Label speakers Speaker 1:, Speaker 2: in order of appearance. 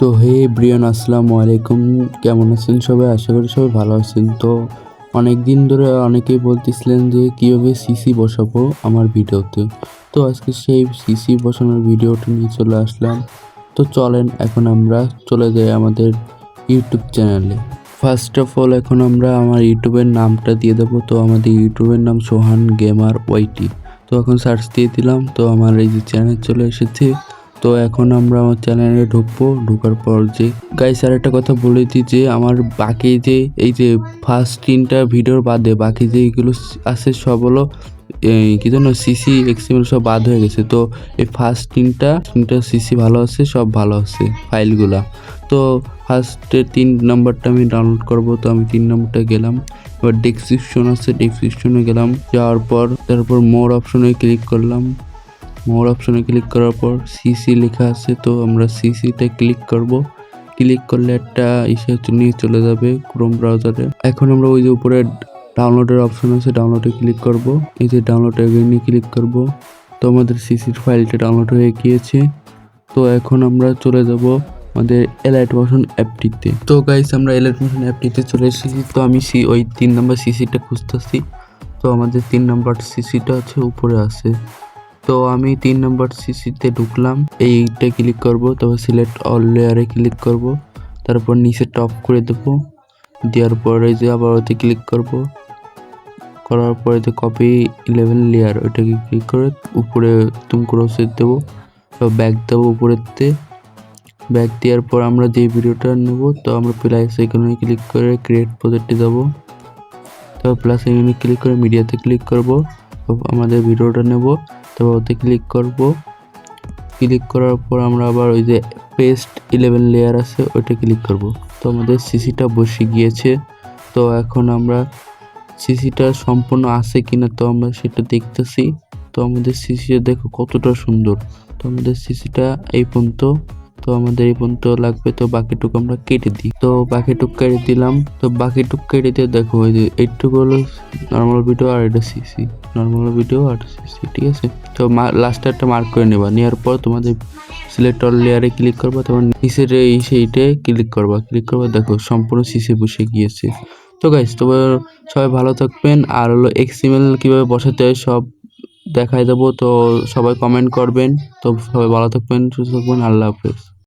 Speaker 1: তো হে ব্রিয়ান, আসসালামু আলাইকুম। কেমন আছেন সবাই? আশা করি সবাই ভালো আছেন। তো অনেক দিন ধরে অনেকেই বলতেছিলেন যে, কীভাবে সিসি বসাবো আমার ভিডিওতে। তো আজকে সেই সিসি বসানোর ভিডিওটা নিয়ে চলে আসলাম। তো চলেন, এখন আমরা চলে যাই আমাদের ইউটিউব চ্যানেলে ফার্স্ট অফ অল এখন আমরা আমার ইউটিউবের নামটা দিয়ে দেবো। তো আমাদের ইউটিউবের নাম সোহান গেমার ওয়াইটি। তো এখন সার্চ দিয়ে দিলাম। তো আমার এই যে চ্যানেল চলে এসেছে তো এখন আমরা আমার চ্যানেলে ঢুকবো, ঢোকার পর যে গাইস আর একটা কথা বলে দিই যে, আমার বাকি যে, এই যে ফার্স্ট তিনটা ভিডিওর বাদে বাকি যে এগুলো আছে সব হলো কি যেন সিসি এক্সএমএল সব বাদ হয়ে গেছে। তো এই ফার্স্ট তিনটা তিনটা সিসি ভালো আছে, সব ভালো আছে ফাইলগুলা তো ফার্স্টে তিন নম্বরটা আমি ডাউনলোড করব, তো আমি তিন নম্বরটা গেলাম। এবার ডেসক্রিপশন আছে ডেসক্রিপশনে গেলাম। যাওয়ার পর, তারপর মোর অপশনে ক্লিক করলাম। মোর অপশনে ক্লিক করার পর সিসি লেখা আছে, তো আমরা সিসিতে ক্লিক করব। ক্লিক করলে একটা ইসে নিয়ে চলে যাবে ক্রোম ব্রাউজারে এখন আমরা ওই যে উপরে ডাউনলোডের অপশন আছে ডাউনলোডে ক্লিক করব। এই যে ডাউনলোড এগেইনে ক্লিক করব। তো আমাদের সিসির ফাইলটা ডাউনলোড হয়ে গিয়েছে। তো এখন আমরা চলে যাব আমাদের এলাইট মোশন অ্যাপটিতে তো। গাইস আমরা এলাইট মোশন অ্যাপটিতে চলে এসেছি। তো আমি সি ওই তিন নম্বর সিসিটা খুঁজতেছি। তো আমাদের তিন নম্বর সিসিটা হচ্ছে উপরে আছে। তো আমি তিন নম্বর সিসিতে ঢুকলাম। এইটা ক্লিক করব, তারপর সিলেক্ট অল লেয়ারে ক্লিক করব। তারপর নিচে টপ করে দেবো। দেওয়ার পরে যে আবার ওতে ক্লিক করব। করার পরে যে কপি ইলেভেন লেয়ার ওইটাকে ক্লিক করে উপরে তুমি ক্রোসের দেবো। ব্যাগ দেবো উপরেতে। ব্যাগ দেওয়ার পর আমরা যে ভিডিওটা নেব, তো আমরা প্লাস এখানে ক্লিক করে ক্রিয়েট প্রজেক্টে যাব। তারপর প্লাস এখানে ক্লিক করে মিডিয়াতে ক্লিক করব। আমাদের ভিডিওটা নেব। তারপর ওতে ক্লিক করব। ক্লিক করার পর আমরা আবার ওই যে পেস্ট ইলেভেন লেয়ার আছে, ওইটা ক্লিক করব। তো আমাদের সিসিটা বসে গিয়েছে। তো এখন আমরা সিসিটা সম্পূর্ণ আছে কিনা তো আমরা সেটা দেখতেছি। তো আমাদের সিসিটা দেখো কতটা সুন্দর। তো আমাদের সিসিটা এই পর্যন্ত তো আমাদের এই পর্যন্ত লাগবে, তো বাকিটুকু আমরা কেটে দিই। তো বাকিটুকু কেটে দিলাম, তো বাকিটুকু কেটে দিয়ে দেখো ওই যে এইটুকু হলো নর্মাল ভিডিও আর এটা সিসি নর্মাল ভিডিও আর সিসি ঠিক আছে? তো লাস্টে একটা মার্ক করে নেবা, নেওয়ার পর তোমাদের সিলেক্ট অল লেয়ারে ক্লিক করবা, তোমার নিচের এই সেইটে ক্লিক করবা ক্লিক করবা, দেখো সম্পূর্ণ সিসি বসে গিয়েছে। তো গাইস তোমার সবাই ভালো থাকবেন, আর হলো এক্সিমেল কীভাবে বসাতে হয় সব দেখাই দেবো, তো সবাই কমেন্ট করবেন, তো সবাই ভালো থাকবেন, সুস্থ থাকবেন, আল্লাহ হাফেজ।